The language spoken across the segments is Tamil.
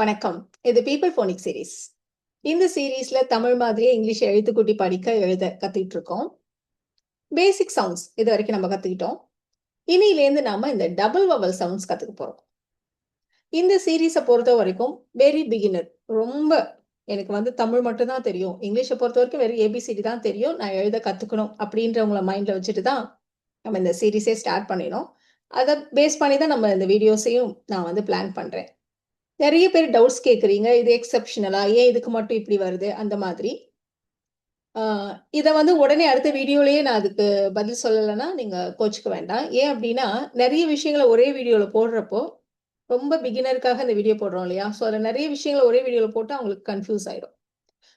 வணக்கம். இது பீப்பிள் போனிக் சீரீஸ் இந்த சீரீஸ்ல தமிழ் மாதிரியே இங்கிலீஷ் எழுத்துக்கூட்டி படிக்க எழுத கத்துக்கிட்டு இருக்கோம் பேசிக் சவுண்ட்ஸ் இது வரைக்கும் நம்ம கத்துக்கிட்டோம். இனியிலேருந்து நாம இந்த டபுள் வவல் சவுண்ட்ஸ் கத்துக்க போறோம். இந்த சீரீஸை பொறுத்த வரைக்கும் வெரி பிகினர் ரொம்ப எனக்கு வந்து தமிழ் மட்டும் தான் தெரியும். இங்கிலீஷை பொறுத்த வரைக்கும் வெறும் ஏபிசிடி தான் தெரியும். நான் எழுத கத்துக்கணும் அப்படின்றவங்கள மைண்ட்ல வச்சுட்டு தான் நம்ம இந்த சீரீஸே ஸ்டார்ட் பண்ணினோம். அதை பேஸ் பண்ணி தான் நம்ம இந்த வீடியோஸையும் நான் வந்து பிளான் பண்றேன். நிறைய பேர் டவுட்ஸ் கேட்குறீங்க இது எக்ஸப்ஷனலா ஏன் இதுக்கு மட்டும் இப்படி வருது? அந்த மாதிரி. இதை வந்து உடனே அடுத்த வீடியோலயே நான் அதுக்கு பதில் சொல்லலைன்னா நீங்க கோச்சுக்க வேண்டாம். ஏன் அப்படின்னா நிறைய விஷயங்களை ஒரே வீடியோல போடுறப்போ ரொம்ப பிகினருக்காக இந்த வீடியோ போடுறோம் இல்லையா? ஸோ அதில் நிறைய விஷயங்களை ஒரே வீடியோவில் போட்டு அவங்களுக்கு கன்ஃபியூஸ் ஆயிடும்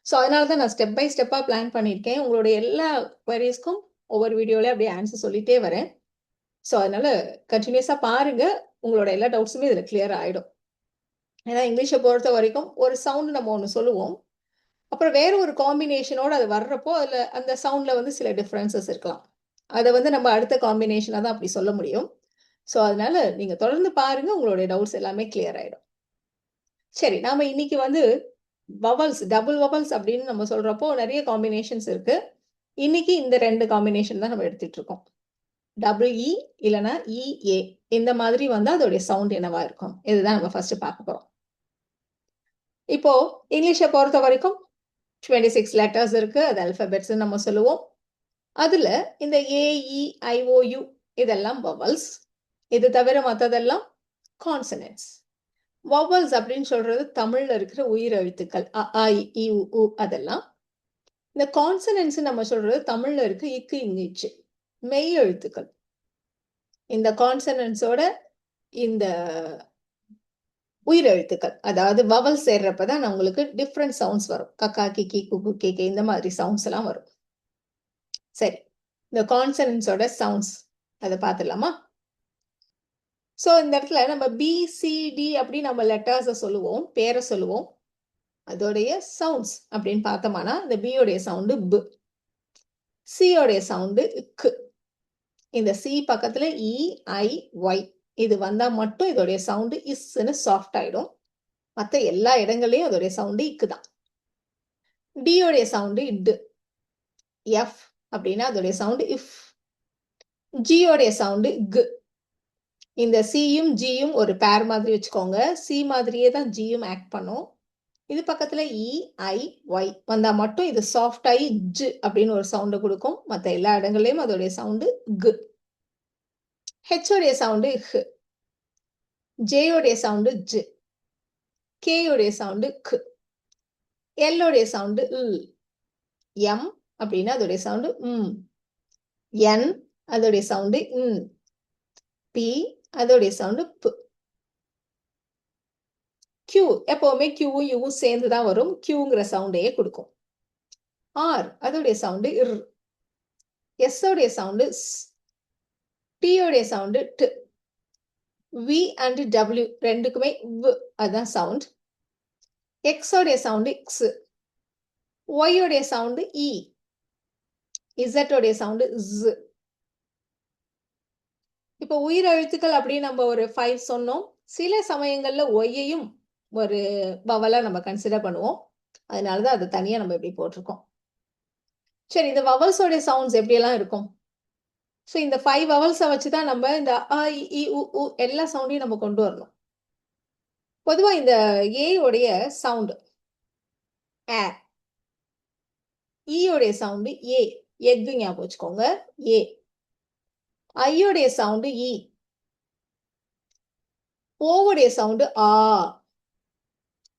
ஸோ அதனால தான் நான் ஸ்டெப் பை ஸ்டெப்பாக பிளான் பண்ணியிருக்கேன். உங்களுடைய எல்லா குவரிஸ்க்கும் ஒவ்வொரு வீடியோலயே அப்படியே ஆன்சர் சொல்லிட்டே வரேன். ஸோ அதனால கண்டினியூஸாக பாருங்க. உங்களோட எல்லா டவுட்ஸுமே இதில் கிளியர் ஆகிடும் ஏன்னா இங்கிலீஷை பொறுத்த வரைக்கும் ஒரு சவுண்டு நம்ம ஒன்று சொல்லுவோம். அப்புறம் வேற ஒரு காம்பினேஷனோட அது வர்றப்போ அதில் அந்த சவுண்டில் வந்து சில டிஃப்ரென்சஸ் இருக்கலாம். அதை வந்து நம்ம அடுத்த காம்பினேஷனாக தான் அப்படி சொல்ல முடியும். ஸோ அதனால நீங்கள் தொடர்ந்து பாருங்க உங்களுடைய டவுட்ஸ் எல்லாமே கிளியர் ஆகிடும் சரி நாம இன்னைக்கு வந்து வவல்ஸ் டபுள் வவல்ஸ் அப்படின்னு நம்ம சொல்றப்போ நிறைய காம்பினேஷன்ஸ் இருக்கு. இன்னைக்கு இந்த ரெண்டு காம்பினேஷன் தான் நம்ம எடுத்துட்டு இருக்கோம். டபுள் இ e இல்லைன்னா இஏ இந்த மாதிரி வந்து அதோடைய சவுண்ட் என்னவா இருக்கும்? இதுதான் நம்ம ஃபர்ஸ்ட் பார்க்க போறோம். இப்போ இங்கிலீஷை பொறுத்த வரைக்கும் டுவெண்ட்டி சிக்ஸ் லெட்டர்ஸ் இருக்கு. அது அல்பபெட்ஸ் நம்ம சொல்லுவோம். அதுல இந்த A E I O U e, இதெல்லாம் வவல்ஸ் இது தவிர மற்றதெல்லாம் கான்சனன்ஸ் வவல்ஸ் அப்படின்னு சொல்றது தமிழ்ல இருக்கிற உயிர் எழுத்துக்கள் அ இ உ அதெல்லாம். இந்த கான்சனன்ஸ் நம்ம சொல்றது தமிழ்ல இருக்க இக்கு இங்கிச்சு. மெய் எழுத்துக்கள். இந்த கான்சனன்ஸோட இந்த உயிரெழுத்துக்கள் அதாவது வவல் சேர்றப்பதான் உங்களுக்கு டிஃப்ரெண்ட் சவுண்ட்ஸ் வரும். கக்கா கிக்கி குக்கு கேக்கு இந்த மாதிரி சவுண்ட்ஸ் எல்லாம் வரும். சரி. இந்த கான்சனன்ஸோட சவுண்ட்ஸ் அதை பார்த்துடலாமா? ஸோ இந்த இடத்துல நம்ம பிசிடி அப்படின்னு நம்ம லெட்டர்ஸை சொல்லுவோம் பேரை சொல்லுவோம். அதோடைய சவுண்ட்ஸ் அப்படின்னு பார்த்தோம்னா இந்த பியோடைய சவுண்டு பு சியோடைய சவுண்டு கு இந்த சி பக்கத்துல இ ஐ ஒய் இது வந்தா மட்டும் இதோடைய சவுண்டு இஸ்ன்னு சாஃப்ட் ஆயிடும். மற்ற எல்லா இடங்கள்லயும் அதோடைய சவுண்டு இக்கு தான் டியோடைய சவுண்டு இட்டு எஃப் அப்படின்னா அதோடைய சவுண்டு இஃப் ஜியோடைய சவுண்டு கு. இந்த சியும் ஜியும் ஒரு பேர் மாதிரி வச்சுக்கோங்க. சி மாதிரியே தான் ஜியும் ஆக்ட் பண்ணும். இது பக்கத்துல இ ஐ ஒய் வந்தா மட்டும் இது சாஃப்ட் ஆகி ஜு அப்படின்னு ஒரு சவுண்டு கொடுக்கும். மற்ற எல்லா இடங்கள்லயும் அதோடைய சவுண்டு கு. ஹெச்சோடைய சவுண்டு ஹ் ஜேயோடைய சவுண்டு ஜ் கேயோடைய சவுண்டு கு எல்லோடைய சவுண்டு இல் எம் அப்படின்னா அதோடைய சவுண்டு ம் என் அதோடைய சவுண்டு இன் பி அதோடைய சவுண்டு பு. கியூ எப்பவுமே கியூவும் யூவும் சேர்ந்து தான் வரும். கியூங்கிற சவுண்டையே கொடுக்கும். ஆர் அதோடைய சவுண்டு இர் எஸ் சவுண்டு சவுண்டு டியோடைய சவுண்டு டு வி அண்ட் டபிள்யூ ரெண்டுக்குமே வு அதுதான் சவுண்ட் எக்ஸோடைய சவுண்டு எக்ஸ் ஒய்யோடைய சவுண்டு இ இசட்டோடைய சவுண்டு ஜ் இப்போ உயிர் எழுத்துக்கள் அப்படின்னு நம்ம ஒரு ஃபைவ் சொன்னோம். சில சமயங்கள்ல ஒய்யையும் ஒரு வவலா நம்ம கன்சிடர் பண்ணுவோம். அதனாலதான் அதை தனியா நம்ம இப்படி போட்டிருக்கோம். சரி இந்த வவல்ஸோடைய சவுண்ட்ஸ் எப்படியெல்லாம் இருக்கும்? ஸோ இந்த ஃபைவ் ஹவர்ஸை வச்சு தான் நம்ம இந்த அ இ உ உ எல்லா சவுண்டையும் நம்ம கொண்டு வரணும். பொதுவாக இந்த ஏயோடைய சவுண்டு ஏ ஈயோடைய சவுண்டு ஏ எக்கு ஞாபகம் வச்சுக்கோங்க ஏ. ஐயோடைய சவுண்டு இ. ஓவுடைய சவுண்டு ஆ.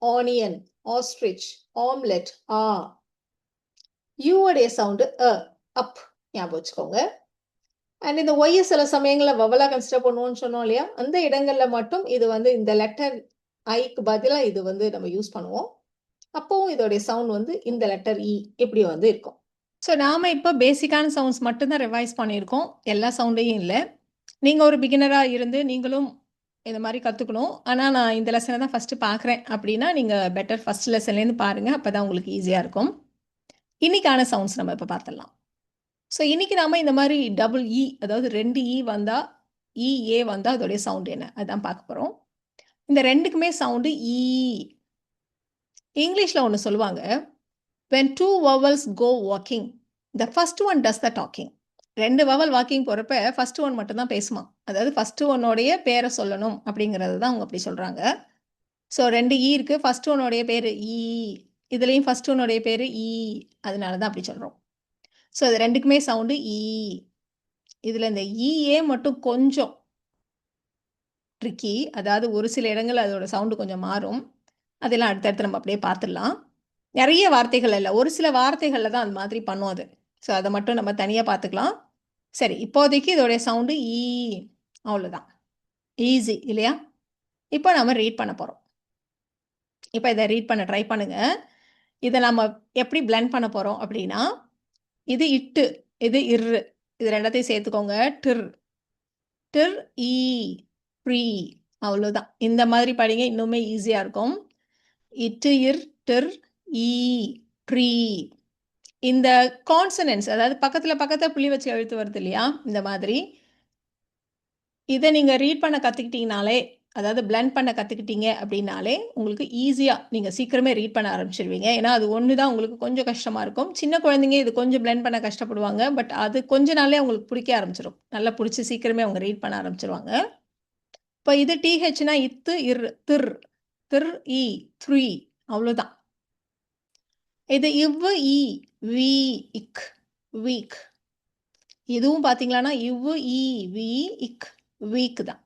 ஆனியன் ஆஸ்ட்ரிச் ஆம்லெட் ஆ. யூவுடைய சவுண்டு அ அப் ஞாபகம் வச்சுக்கோங்க. அண்ட் இந்த ஒய்ய சில சமயங்களில் வவலா கன்சிடர் பண்ணுவோம்னு சொன்னோம் இல்லையா? அந்த இடங்கள்ல மட்டும் இது வந்து இந்த லெட்டர் ஐக்கு பதிலாக இது வந்து நம்ம யூஸ் பண்ணுவோம். அப்போவும் இதோடைய சவுண்ட் வந்து இந்த லெட்டர் இ e இப்படி வந்து இருக்கும். ஸோ நாம இப்போ பேசிக்கான சவுண்ட்ஸ் மட்டும்தான் ரிவைஸ் பண்ணியிருக்கோம். எல்லா சவுண்டையும் இல்லை. நீங்கள் ஒரு பிகினராக இருந்து நீங்களும் இந்த மாதிரி கற்றுக்கணும் ஆனால் நான் இந்த லெசனை தான் ஃபஸ்ட்டு பார்க்குறேன். அப்படின்னா நீங்கள் பெட்டர் ஃபஸ்ட் லெசன்லேருந்து பாருங்கள் அப்போ தான் உங்களுக்கு ஈஸியாக இருக்கும். இன்னைக்கான சவுண்ட்ஸ் நம்ம இப்போ பார்த்துடலாம். ஸோ இன்னைக்கு நாம இந்த மாதிரி டபுள் இ e, அதாவது ரெண்டு இ வந்தா e, இ ஏ வந்தா அதோடைய சவுண்ட் என்ன? அதுதான் பார்க்க போறோம். இந்த ரெண்டுக்குமே சவுண்டு இ இங்கிலீஷில் ஒன்று சொல்லுவாங்க when two vowels go walking the first one does the talking ரெண்டு வவல் வாக்கிங் போகிறப்ப ஃபர்ஸ்ட் ஒன் மட்டும்தான் பேசுமா? அதாவது ஃபர்ஸ்ட் ஒன்னோடைய பேரை சொல்லணும் அப்படிங்கிறது தான் அவங்க அப்படி சொல்கிறாங்க ஸோ ரெண்டு ஈ இருக்குது ஃபர்ஸ்ட் ஒன்னோடைய பேர் ஈ இதுலேயும் ஃபர்ஸ்ட் ஒன்னோடைய பேர் ஈ அதனால தான் அப்படி சொல்கிறோம் ஸோ அது ரெண்டுக்குமே சவுண்டு ஈ இதில் இந்த ஈயே மட்டும் கொஞ்சம் ட்ரிக்கி அதாவது ஒரு சில இடங்கள் அதோட சவுண்டு கொஞ்சம் மாறும். அதெல்லாம் அடுத்தடுத்து நம்ம அப்படியே பார்த்துடலாம். நிறைய வார்த்தைகள் இல்லை. ஒரு சில வார்த்தைகளில் தான் அது மாதிரி பண்ணும் அது. ஸோ அதை மட்டும் நம்ம தனியாக பார்த்துக்கலாம். சரி இப்போதைக்கு இதோடைய சவுண்டு ஈ e. அவ்வளோதான் ஈஸி இல்லையா? இப்போ நம்ம ரீட் பண்ண போகிறோம் இப்போ இதை ரீட் பண்ண ட்ரை பண்ணுங்கள் இதை நம்ம எப்படி பிளெண்ட் பண்ண போகிறோம் அப்படின்னா இது இட்டு இது இரு இது ரெண்டத்தையும் சேர்த்துக்கோங்க. டிர். டிர் ஈ ப்ரீ. அவ்வளோதான் இந்த மாதிரி படிங்க இன்னுமே ஈஸியாக இருக்கும். இட்டு இர் டிர் ஈ ப்ரீ. இந்த கான்சனன்ஸ் அதாவது பக்கத்தில் பக்கத்தில் புள்ளி வச்சு எழுத்து வருது இல்லையா? இந்த மாதிரி. இதை நீங்கள் ரீட் பண்ண கற்றுக்கிட்டீங்கனாலே அதாவது blend பண்ண கற்றுக்கிட்டீங்க அப்படின்னாலே உங்களுக்கு ஈஸியாக நீங்கள் சீக்கிரமே ரீட் பண்ண ஆரம்பிச்சிருவீங்க. ஏன்னா அது ஒன்று தான் உங்களுக்கு கொஞ்சம் கஷ்டமாக இருக்கும். சின்ன குழந்தைங்க இது கொஞ்சம் blend பண்ண கஷ்டப்படுவாங்க. பட் அது கொஞ்ச நாளே அவங்களுக்கு பிடிக்க ஆரம்பிச்சிடும் நல்லா பிடிச்சி சீக்கிரமே அவங்க ரீட் பண்ண ஆரம்பிச்சிருவாங்க. இப்போ இது டிஹெச்னா இத்து இர் திர். திர் இ த்ரீ. அவ்வளோதான் இது இவ்வு இ வி இக் வீக். இதுவும் பார்த்தீங்களான்னா இவ்வு இ வி இக் வீக் தான்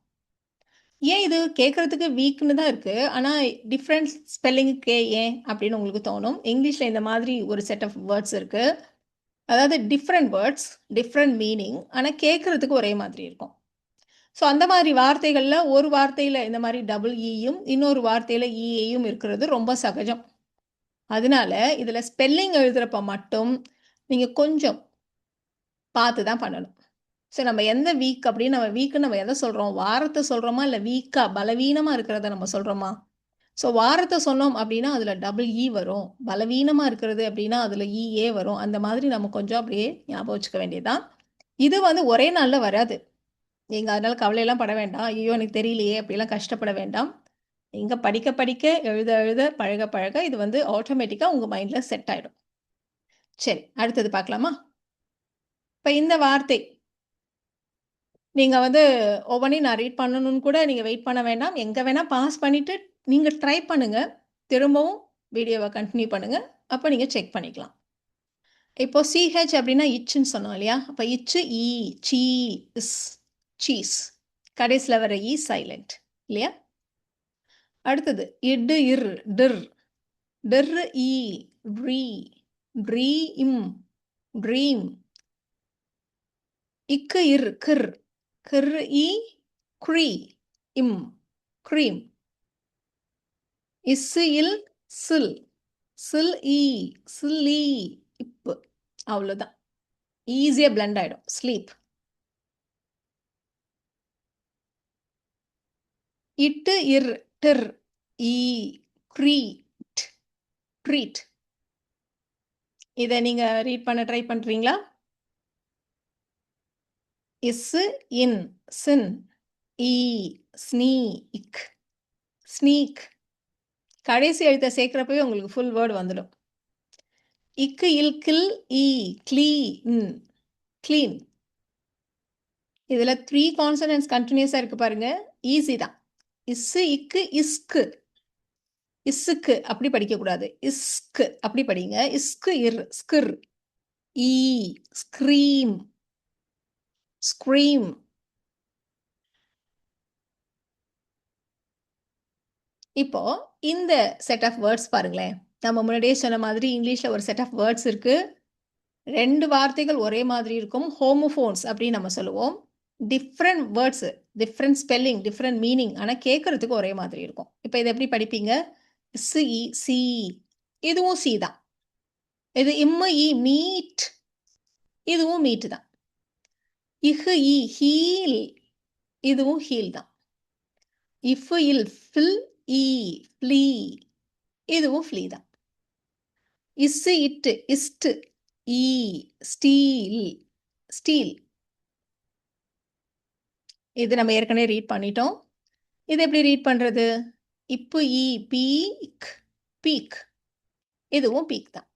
ஏன் இது கேட்குறதுக்கு வீக்னு தான் இருக்குது ஆனால் டிஃப்ரெண்ட் ஸ்பெல்லிங்குக்கே ஏன் அப்படின்னு உங்களுக்கு தோணும். இங்கிலீஷில் இந்த மாதிரி ஒரு செட் ஆஃப் வேர்ட்ஸ் இருக்குது அதாவது டிஃப்ரெண்ட் வேர்ட்ஸ் டிஃப்ரெண்ட் மீனிங் ஆனால் கேட்குறதுக்கு ஒரே மாதிரி இருக்கும். ஸோ அந்த மாதிரி வார்த்தைகளில் ஒரு வார்த்தையில் இந்த மாதிரி டபுள் இயும் e இன்னொரு வார்த்தையில் இஏயும் e, இருக்கிறது ரொம்ப சகஜம். அதனால இதில் ஸ்பெல்லிங் எழுதுகிறப்ப மட்டும் நீங்கள் கொஞ்சம் பார்த்து தான் பண்ணணும். ஸோ நம்ம எந்த வீக் அப்படின்னு நம்ம வீக்குன்னு நம்ம எதை சொல்கிறோம் வாரத்தை சொல்கிறோமா இல்லை வீக்காக பலவீனமாக இருக்கிறத நம்ம சொல்கிறோமா ஸோ வாரத்தை சொன்னோம் அப்படின்னா அதில் டபுள் இ வரும். பலவீனமாக இருக்கிறது அப்படின்னா அதில் இஏ e, வரும். அந்த மாதிரி நம்ம கொஞ்சம் அப்படியே ஞாபகம் வச்சுக்க வேண்டியதுதான். இது வந்து ஒரே நாளில் வராது. நீங்கள் அதனால் கவலையெல்லாம் பட வேண்டாம். ஐயோ எனக்கு தெரியலையே அப்படிலாம் கஷ்டப்பட வேண்டாம். நீங்கள் படிக்க படிக்க எழுத எழுத பழக பழக இது வந்து ஆட்டோமேட்டிக்காக உங்கள் மைண்டில் செட் ஆகிடும் சரி அடுத்தது பார்க்கலாமா? இப்போ இந்த வார்த்தை நீங்கள் வந்து ஒவ்வொன்றையும் நான் ரீட் பண்ணணும்னு கூட நீங்கள் வெயிட் பண்ண வேண்டாம். எங்கே வேணால் பாஸ் பண்ணிவிட்டு நீங்கள் ட்ரை பண்ணுங்கள் திரும்பவும் வீடியோவை கண்டினியூ பண்ணுங்கள் அப்போ நீங்கள் செக் பண்ணிக்கலாம். இப்போ சிஹெச் அப்படின்னா இச்சுன்னு சொன்னோம் இல்லையா? அப்போ இச்சு இ சீ இஸ் சீஸ் கடைசியில் வர இ சைலண்ட் இல்லையா? அடுத்தது இடு இர் டிர் டிர் இ ரீ ட்ரீம் ட்ரீம் இக்கு இர் கிர். கிர் இ க்ரீ இம் க்ரீம். இஸ்ஸு இல் சில். சில் இ சில்லி இப்பு. அவ்வளோதான் ஈஸியாக பிளெண்ட் ஆகிடும் ஸ்லீப் இட்டு இர் டிர் இ க்ரீட். ட்ரீட் இதை நீங்கள் ரீட் பண்ண ட்ரை பண்ணுறீங்களா இஸ்ஸு இன் சின் ஈ ஸ்னீ இக் ஸ்னீக். கடைசி எழுத்த சேர்க்குறப்பவே உங்களுக்கு ஃபுல் வேர்டு வந்துடும். இக்கு இல் கில் இ க்ளீ இன் க்ளீன். இதில் த்ரீ கான்சனன்ஸ் கண்டினியூஸாக இருக்குது பாருங்க. ஈஸி தான். இஸ்ஸு இக்கு இஸ்கு இஸ்ஸுக்கு அப்படி படிக்கக்கூடாது. இஸ்கு அப்படி படிங்க. இஸ்கு இர் ஸ்கிர். ஈ ஸ்க்ரீம். ஸ்க்ரீம் இப்போ இந்த செட் ஆஃப் வேர்ட்ஸ் பாருங்களேன். நம்ம முன்னாடியே சொன்ன மாதிரி இங்கிலீஷில் ஒரு செட் ஆஃப் வேர்ட்ஸ் இருக்கு. ரெண்டு வார்த்தைகள் ஒரே மாதிரி இருக்கும். ஹோமோஃபோன்ஸ் அப்படின்னு நம்ம சொல்லுவோம். Different words different spelling different meaning ஆனால் கேட்கறதுக்கு ஒரே மாதிரி இருக்கும். இப்போ இதை எப்படி படிப்பீங்க? சி சி இதுவும் சி தான். இது இம்மு இ மீட். இதுவும் மீட் தான். இஹு இ ஹீல் இதுவும் ஹீல் தான். இஃப் இல் ஃபில் இ ஃப்ளீ இதுவும் ஃப்ளீ தான். இஸ்ஸு இட்டு இஸ்ட் ஈ ஸ்டீல் ஸ்டீல். இது நம்ம ஏற்கனவே ரீட் பண்ணிட்டோம். இது எப்படி ரீட் பண்ணுறது இப்பு இ பீக் பீக். இதுவும் பீக் தான்.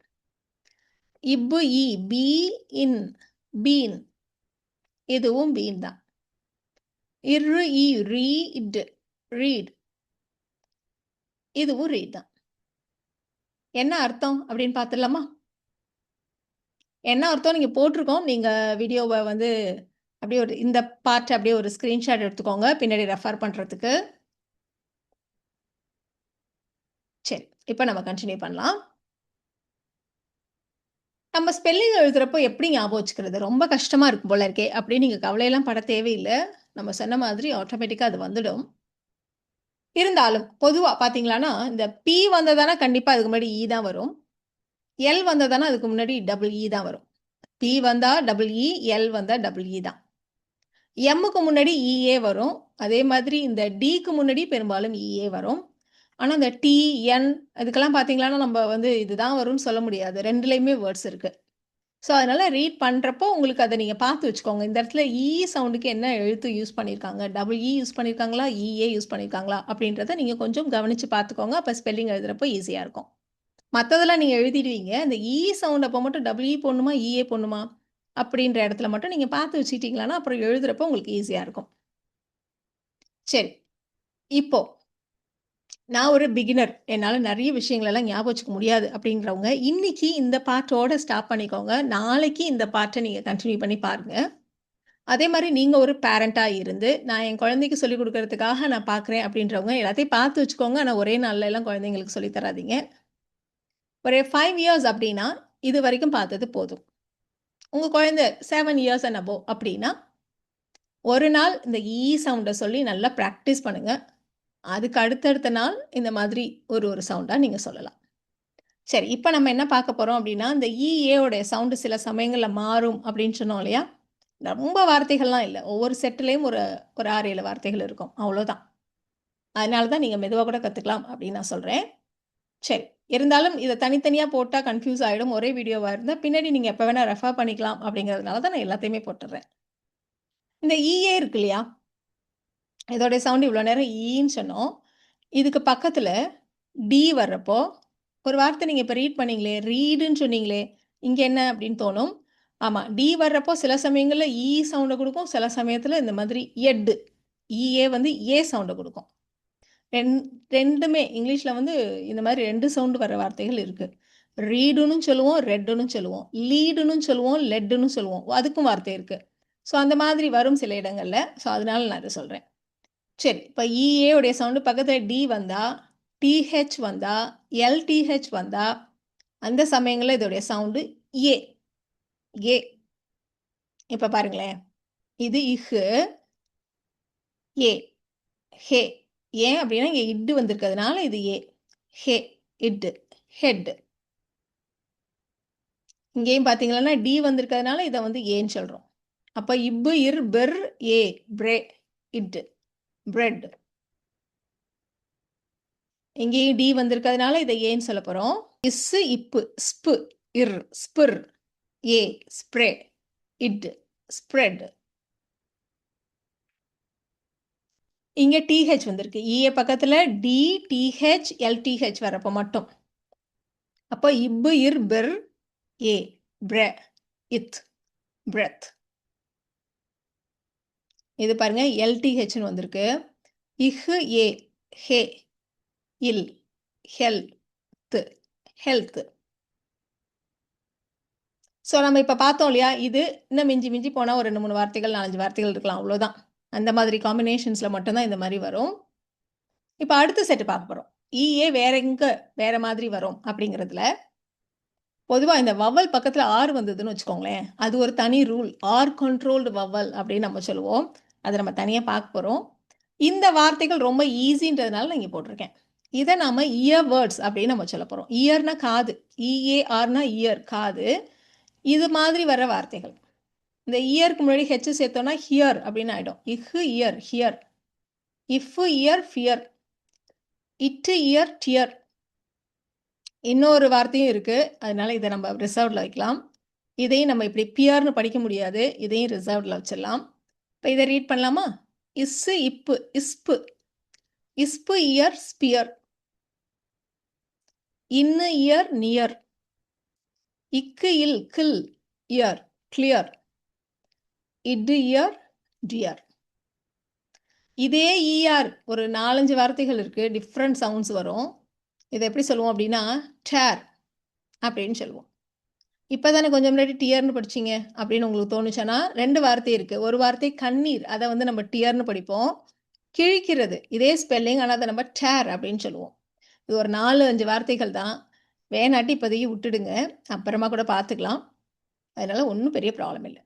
இப்பு இ பீ இன் பீன். இதுவும் பீன் தான். இரு இ ரீட் ரீட். இதுவும் ரீட் தான். என்ன அர்த்தம் அப்படின்னு பார்த்துடலாமா என்ன அர்த்தம்? நீங்கள் போட்டிருக்கோம். நீங்கள் வீடியோவை வந்து அப்படியே ஒரு இந்த பார்ட் அப்படியே ஒரு ஸ்க்ரீன்ஷாட் எடுத்துக்கோங்க. பின்னாடி ரெஃபர் பண்ணுறதுக்கு சரி இப்போ நம்ம கண்டினியூ பண்ணலாம். நம்ம ஸ்பெல்லிங் எழுதுறப்போ எப்படி ஞாபகம் வச்சுக்கிறது? ரொம்ப கஷ்டமாக இருக்கும் போல இருக்கே. அப்படின்னு நீங்கள் கவலையெல்லாம் பட தேவையில்லை. நம்ம சொன்ன மாதிரி ஆட்டோமேட்டிக்காக அது வந்துடும். இருந்தாலும் பொதுவாக பார்த்தீங்களான்னா இந்த பி வந்ததானா கண்டிப்பாக அதுக்கு முன்னாடி இ தான் வரும். எல் வந்ததானா அதுக்கு முன்னாடி டபுள் இ e தான் வரும். பி வந்தா டபுள் இ எல் வந்தா டபுள் இ e தான். எம்முக்கு முன்னாடி இஏ வரும். அதே மாதிரி இந்த டிக்கு முன்னாடி பெரும்பாலும் இஏ வரும். ஆனால் இந்த டி என் இதுக்கெல்லாம் பார்த்தீங்களான்னா நம்ம வந்து இதுதான் வரும்னு சொல்ல முடியாது. ரெண்டுலேயுமே வேர்ட்ஸ் இருக்குது ஸோ அதனால் ரீட் பண்ணுறப்போ உங்களுக்கு அதை நீங்கள் பார்த்து வச்சுக்கோங்க. இந்த இடத்துல e இ சவுண்டுக்கு என்ன எழுத்து யூஸ் பண்ணியிருக்காங்க டபுள் இ e யூஸ் பண்ணியிருக்காங்களா இஏ e, யூஸ் பண்ணியிருக்காங்களா அப்படின்றத நீங்கள் கொஞ்சம் கவனித்து பார்த்துக்கோங்க. அப்போ ஸ்பெல்லிங் எழுதுறப்போ ஈஸியாக இருக்கும். மற்றதெல்லாம் நீங்கள் எழுதிடுவீங்க. இந்த இ சவுண்ட் அப்போ மட்டும் டபுள் இ போடணுமா? இஏ போடணுமா? அப்படின்ற இடத்துல மட்டும் நீங்கள் பார்த்து வச்சுக்கிட்டீங்களான்னா அப்புறம் எழுதுகிறப்போ உங்களுக்கு ஈஸியாக இருக்கும். சரி. இப்போது நான் ஒரு பிகினர் என்னால் நிறைய விஷயங்களெல்லாம் ஞாபகம் வச்சுக்க முடியாது அப்படிங்கிறவங்க இன்னைக்கு இந்த பாட்டோட ஸ்டாப் பண்ணிக்கோங்க. நாளைக்கு இந்த பாட்டை நீங்கள் கண்டினியூ பண்ணி பாருங்கள் அதே மாதிரி நீங்கள் ஒரு பேரண்ட்டாக இருந்து நான் என் குழந்தைக்கு சொல்லிக் கொடுக்கறதுக்காக நான் பார்க்குறேன் அப்படின்றவங்க எல்லாத்தையும் பார்த்து வச்சுக்கோங்க. ஆனால் ஒரே நாளில் எல்லாம் குழந்தைங்களுக்கு சொல்லித் தராதீங்க. ஒரு ஃபைவ் இயர்ஸ் அப்படின்னா இது வரைக்கும் பார்த்தது போதும். உங்கள் குழந்தை செவன் இயர்ஸ் அண்ட் அபோவ் அப்படின்னா ஒரு நாள் இந்த e இ சவுண்டை சொல்லி நல்லா ப்ராக்டிஸ் பண்ணுங்கள் அதுக்கு அடுத்தடுத்த நாள் இந்த மாதிரி ஒரு ஒரு சவுண்டாக நீங்கள் சொல்லலாம். சரி இப்போ நம்ம என்ன பார்க்க போகிறோம் அப்படின்னா இந்த e, இஏவோடைய சவுண்டு சில சமயங்களில் மாறும் அப்படின்னு சொன்னோம் இல்லையா? ரொம்ப வார்த்தைகள்லாம் இல்லை. ஒவ்வொரு செட்டுலேயும் ஒரு ஒரு ஆறு ஏழு வார்த்தைகள் இருக்கும். அவ்வளோதான் அதனால தான் நீங்கள் மெதுவாக கூட கற்றுக்கலாம் அப்படின்னு நான் சொல்கிறேன் சரி இருந்தாலும் இதை தனித்தனியாக போட்டால் கன்ஃபியூஸ் ஆகிடும் ஒரே வீடியோவாக இருந்தால் பின்னாடி நீங்கள் எப்போ வேணால் ரெஃபர் பண்ணிக்கலாம் அப்படிங்கிறதுனால தான் நான் எல்லாத்தையுமே போட்டுடுறேன் இந்த e, இஏ இருக்கு இல்லையா? இதோடைய சவுண்ட் இவ்வளோ நேரம் ஈன்னு சொன்னோம். இதுக்கு பக்கத்தில் டி வர்றப்போ ஒரு வார்த்தை நீங்கள் இப்போ ரீட் பண்ணீங்களே ரீடுன்னு சொன்னீங்களே இங்கே என்ன அப்படின்னு தோணும்? ஆமாம் டி வர்றப்போ சில சமயங்களில் இ e சவுண்டை கொடுக்கும் சில சமயத்தில் இந்த மாதிரி எட்டு இஏ வந்து ஏ சவுண்டை கொடுக்கும். ரெண் ரெண்டுமே இங்கிலீஷில் வந்து இந்த மாதிரி ரெண்டு சவுண்டு வர வார்த்தைகள் இருக்குது ரீடுன்னு சொல்லுவோம் ரெட்டுன்னு சொல்லுவோம். லீடுன்னு சொல்லுவோம் லெட்டுன்னு சொல்லுவோம். அதுக்கும் வார்த்தை இருக்குது ஸோ அந்த மாதிரி வரும் சில இடங்களில். ஸோ அதனால நான் இதை சொல்கிறேன் சரி இப்போ இஏ உடைய சவுண்டு பக்கத்தில் டி வந்தா டிஹெச் வந்தா எல்டிஹெச் வந்தா அந்த சமயங்களில் இதோடைய சவுண்டு ஏ ஏ இப்போ பாருங்களேன். இது இஹு ஏ ஹே. ஏன் அப்படின்னா இங்கே இட்டு வந்திருக்கிறதுனால இது ஏ ஹே இட்டு ஹெட் இங்கேயும் பார்த்தீங்கன்னா டி வந்திருக்கிறதுனால இதை வந்து ஏன்னு சொல்கிறோம் அப்போ இப்பு இர் பெர் ஏ பிரே இட்டு. பிரெட் இங்கேயும் டி வந்திருக்கிறதுனால இதை ஏன்னு சொல்ல போகிறோம் இஸ்ஸு இப்பு ஸ்பு இர் ஸ்பிர் ஏ ஸ்ப்ரே இட் ஸ்ப்ரெட் இங்கே டிஹெச் வந்திருக்கு. E இஏ பக்கத்தில் டி டிஹெச் எல்டிஹெச் வரப்போ மட்டும். அப்போ இப்பு இர் பெர் ஏ பிர இத் பிரெத் இது பாருங்க எல்டிஹெச்னு வந்திருக்கு. இஹு ஏ ஹே இல் ஹெல்த் ஹெல்த் ஸோ நம்ம இப்போ பார்த்தோம் இல்லையா இது இன்னும் மிஞ்சி மிஞ்சி போனால் ஒரு ரெண்டு மூணு வார்த்தைகள் நாலஞ்சு வார்த்தைகள் இருக்கலாம் அவ்வளோதான் அந்த மாதிரி காம்பினேஷன்ஸில் மட்டும்தான் இந்த மாதிரி வரும். இப்போ அடுத்த செட்டு பார்க்க போகிறோம் இஏ வேற எங்கே வேற மாதிரி வரும் அப்படிங்கிறதுல. பொதுவாக இந்த வவல் பக்கத்தில் ஆர் வந்ததுன்னு வச்சுக்கோங்களேன் அது ஒரு தனி ரூல் ஆர் கண்ட்ரோல்டு வவல் அப்படின்னு நம்ம சொல்லுவோம். அதை நம்ம தனியாக பார்க்க போகிறோம் இந்த வார்த்தைகள் ரொம்ப ஈஸின்றதுனால நான் இங்கே போட்டிருக்கேன். இதை நம்ம இயர் வேர்ட்ஸ் அப்படின்னு நம்ம சொல்ல போகிறோம் இயர்னா காது. இஏஆர்னா இயர் காது. இது மாதிரி வர வார்த்தைகள். இந்த இயருக்கு முன்னாடி ஹெச் சேர்த்தோம்னா ஹியர் அப்படின்னு ஆகிடும் இஹு இயர் ஹியர் இஃபு இயர் ஃபியர் இட்டு இயர் டியர் இன்னொரு வார்த்தையும் இருக்குது அதனால இதை நம்ம ரிசர்வ்டில் வைக்கலாம். இதையும் நம்ம இப்படி பியர்னு படிக்க முடியாது. இதையும் ரிசர்வ்டில் வச்சிடலாம். இப்போ இதை ரீட் பண்ணலாமா? இஸ்ஸு இப்பு இஸ்பு. இஸ்பு இயர் ஸ்பியர். இன்னு இயர் நியர். இக்கு இல் கில் இயர் கிளியர். இட்டு இயர் டியர். இதே இஆர் ஒரு நாலஞ்சு வார்த்தைகள் இருக்குது டிஃப்ரெண்ட் சவுண்ட்ஸ் வரும். இதை எப்படி சொல்லுவோம் அப்படின்னா டேர் அப்படின்னு சொல்லுவோம். இப்போ தானே கொஞ்சம் முன்னாடி டியர்னு படிச்சீங்க அப்படின்னு உங்களுக்கு தோணுச்சுன்னா ரெண்டு வார்த்தை இருக்கு. ஒரு வார்த்தை கண்ணீர் அதை வந்து நம்ம டியர்னு படிப்போம். கிழிக்கிறது இதே ஸ்பெல்லிங் ஆனால் அதை நம்ம டேர் அப்படின்னு சொல்லுவோம். இது ஒரு நாலு அஞ்சு வார்த்தைகள் தான். வேணாட்டி இப்போதைக்கு விட்டுடுங்க. அப்புறமா கூட பார்த்துக்கலாம். அதனால ஒன்றும் பெரிய ப்ராப்ளம் இல்லை.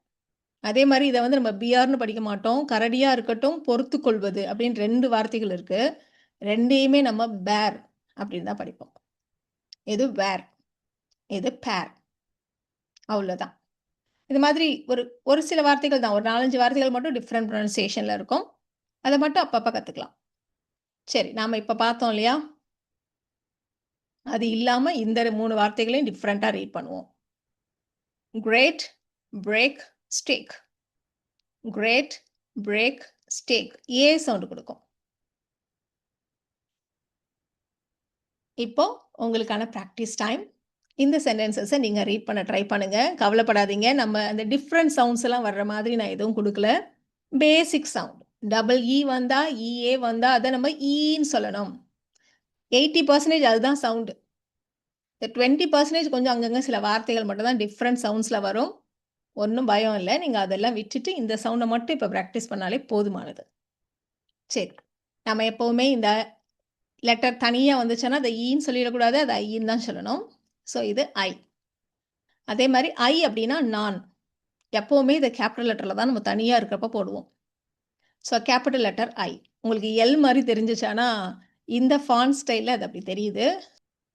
அதே மாதிரி இதை வந்து நம்ம பிஆர்னு படிக்க மாட்டோம். கரடியாக இருக்கட்டும் பொறுத்து கொள்வது அப்படின்னு ரெண்டு வார்த்தைகள் இருக்கு. ரெண்டையுமே நம்ம பேர் அப்படின்னு தான் படிப்போம். இது வேர் இது பேர் அவ்வளோதான் இது மாதிரி ஒரு ஒரு சில வார்த்தைகள் தான். ஒரு நாலஞ்சு வார்த்தைகள் மட்டும் டிஃப்ரெண்ட் ப்ரொனன்சியேஷனில் இருக்கும். அதை மட்டும் அப்பப்போ கற்றுக்கலாம் சரி நாம் இப்போ பார்த்தோம் இல்லையா? அது இல்லாமல் இந்த மூணு வார்த்தைகளையும் டிஃப்ரெண்ட்டாக ரீட் பண்ணுவோம். Great break steak great break steak A sound கொடுக்கும். இப்போ உங்களுக்கான ப்ராக்டிஸ் டைம் இந்த சென்டென்சஸை நீங்கள் ரீட் பண்ண ட்ரை பண்ணுங்கள் கவலைப்படாதீங்க. நம்ம அந்த டிஃப்ரெண்ட் சவுண்ட்ஸ் எல்லாம் வர்ற மாதிரி நான் எதுவும் கொடுக்கல. பேசிக் சவுண்ட் டபுள் இ வந்தா இஏ வந்தா அதை நம்ம e ஈன்னு சொல்லணும். எயிட்டி பர்சன்டேஜ் அதுதான் சவுண்டு இந்த டுவெண்ட்டி பர்சன்டேஜ் கொஞ்சம் அங்கங்கே சில வார்த்தைகள் மட்டும் தான் டிஃப்ரெண்ட் சவுண்ட்ஸில் வரும். ஒன்றும் பயம் இல்லை. நீங்கள் அதெல்லாம் விட்டுட்டு இந்த சவுண்டை மட்டும் இப்போ ப்ராக்டிஸ் பண்ணாலே போதுமானது. சரி. நம்ம எப்போவுமே இந்த லெட்டர் தனியாக வந்துச்சுன்னா அதை e ஈன்னு சொல்லிடக்கூடாது. அது ஐயின்னு தான் சொல்லணும். ஸோ இது ஐ அதே மாதிரி ஐ அப்படின்னா நான். எப்போவுமே இதை கேபிட்டல் லெட்டரில் தான் நம்ம தனியாக இருக்கிறப்ப போடுவோம். ஸோ கேபிட்டல் லெட்டர் ஐ உங்களுக்கு எல் மாதிரி தெரிஞ்சிச்சானா இந்த ஃபான் ஸ்டைலில் அது அப்படி தெரியுது.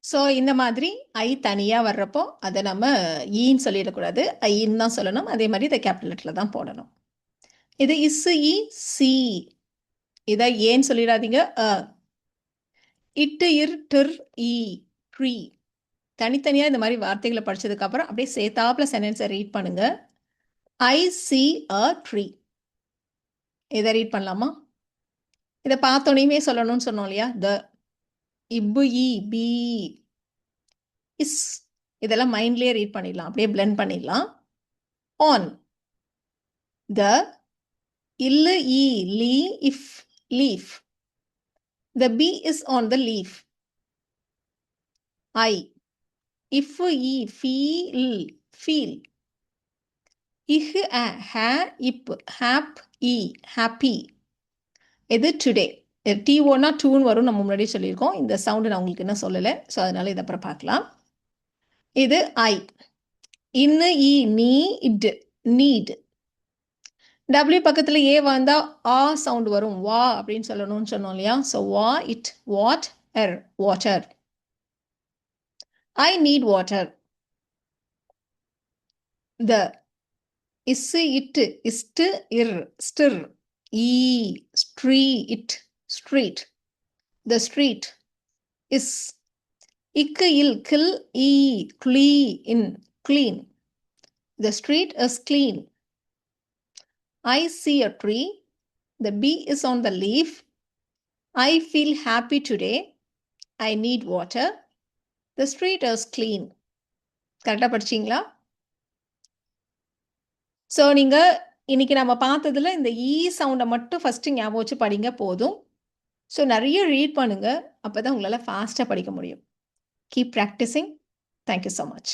ஸோ இந்த மாதிரி ஐ தனியாக வர்றப்போ அதை நம்ம e ஈன்னு சொல்லிடக்கூடாது. ஐன்னு தான் சொல்லணும். அதே மாதிரி இதை கேபிட்டல் லெட்டரில் தான் போடணும். இது இஸ் இ சி இதை ஏன்னு சொல்லிடாதீங்க. இட்டு இர் டிர் இ ட்ரீ தனித்தனியாக இந்த மாதிரி வார்த்தைகளை படிச்சதுக்கப்புறம் அப்படியே சேத்தாப்பில் சென்டென்ஸை ரீட் பண்ணுங்க. ஐ சி அ ட்ரீ இதை ரீட் பண்ணலாமா? இதை பார்த்தோனையுமே சொல்லணும்னு சொன்னோம் இல்லையா? த இப்பு இ பி இஸ் இதெல்லாம் மைண்ட்லேயே ரீட் பண்ணிடலாம். அப்படியே பிளெண்ட் பண்ணிடலாம். ஆன் த இல்லு இ லீ if leaf the bee is on the leaf I if இ ஃபீல் ஃபீல் இஹ் அ ஹே இப் ஹாப் இ ஹாப்பி இது டுடே டி ஓனா டூன்னு வரும் நம்ம முன்னாடி சொல்லியிருக்கோம். இந்த சவுண்டு நான் உங்களுக்கு என்ன சொல்லலை. ஸோ அதனால இதை அப்புறம் பார்க்கலாம். இது ஐ இன்னு இ நீ இட் நீட் டபிள்யூ பக்கத்தில் ஏ வந்தா ஆ சவுண்ட் வரும். வா அப்படின்னு சொல்லணும்னு சொன்னோம் இல்லையா? ஸோ வா இட் வாட் எர் water I need water. The is it ist ir stir e street street the street is ik il kill e clean clean the street is clean I see a tree. The bee is on the leaf. I feel happy today. I need water. The street is clean கரெக்டாக படிச்சிங்களா? ஸோ நீங்கள் இன்னைக்கு நம்ம பார்த்ததுல இந்த e இ சவுண்டை மட்டும் ஃபஸ்ட்டு ஞாபகம் வச்சு படிங்க போதும். ஸோ நிறைய ரீட் பண்ணுங்க. அப்போ தான் உங்களால் ஃபாஸ்ட்டாக படிக்க முடியும். Keep practising thank you so much